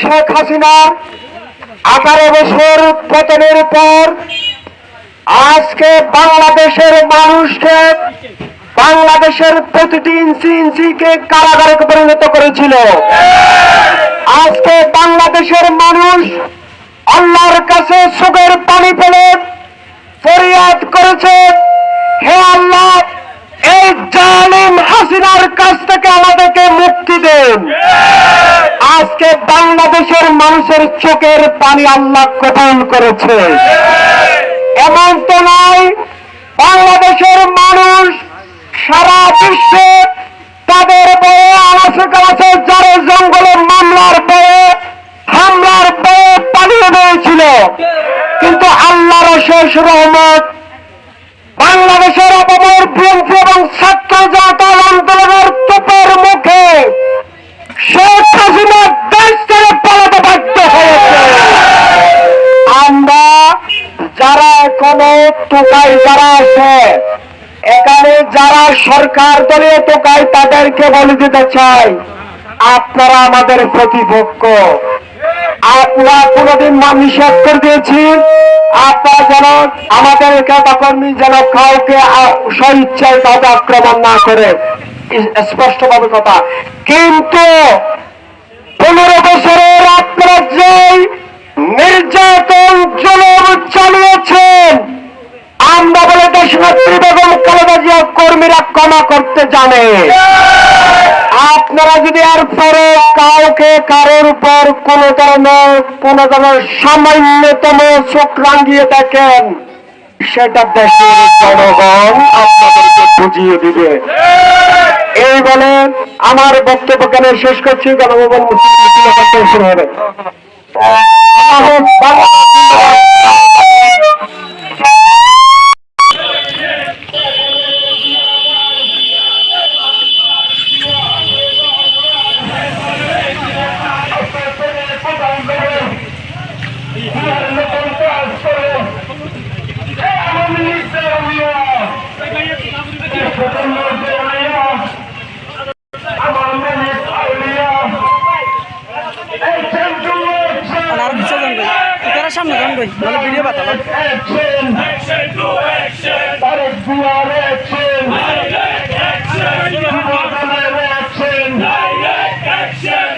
শেখ হাসিনা আঠারো বছর পতনের পর আজকে বাংলাদেশের মানুষকে বাংলাদেশের প্রতিটি ইঞ্চি ইঞ্চিকে কারাগারে পরিণত করেছিল। আজকে বাংলাদেশের মানুষ আল্লাহর কাছে সুখের পানি পেলে ফরিয়াদ করেছে। হে আল্লাহ, এই জালিম হাসিনার কাছ থেকে আমাদেরকে মুক্তি দেন। আজকে মানুষের চোখের পানি আল্লাহ কবুল করেছে। এমন তো নয়, বাংলাদেশের মানুষ সারা বিশ্বে তাদের বয়ে আনাচে কাছে যারে জঙ্গলে মামলার বয়ে, হামলার বয়ে পালিয়ে দিয়েছিল কিন্তু আল্লাহর শেষ রহমত বাংলাদেশের অপমর এখনও টোকাই যারা আছে, এখানে যারা সরকার দলীয় টোকাই তাদেরকে বলে দিতে চাই, আপনারা আমাদের প্রতিপক্ষ। আপনারা কোনদিন নিষেধ করে দিয়েছি, আপনারা যেন আমাদের কর্মী যেন কাউকে স্বইচ্ছায় কাউকে আক্রমণ না করে। স্পষ্টভাবে কথা। কিন্তু করতে জানে। আপনারা যদি আর পরে কাউকে কারোর উপর কোন ধরনের কোন ধরনের সামান্যতম চোখ রাঙ্গিয়ে দেখেন, সেটা দেশের জনগণ আপনাদেরকে বুঝিয়ে দিবে। এই বলে আমার বক্তব্য কেন শেষ করছি? গণভবন মুসলিম হবে আল্লাহ বাংলাদেশ জিন্দাবাদ। আর পিছিয়ে যান কই তারা সামনে যান কই মানে ভিডিও বাতালাম Action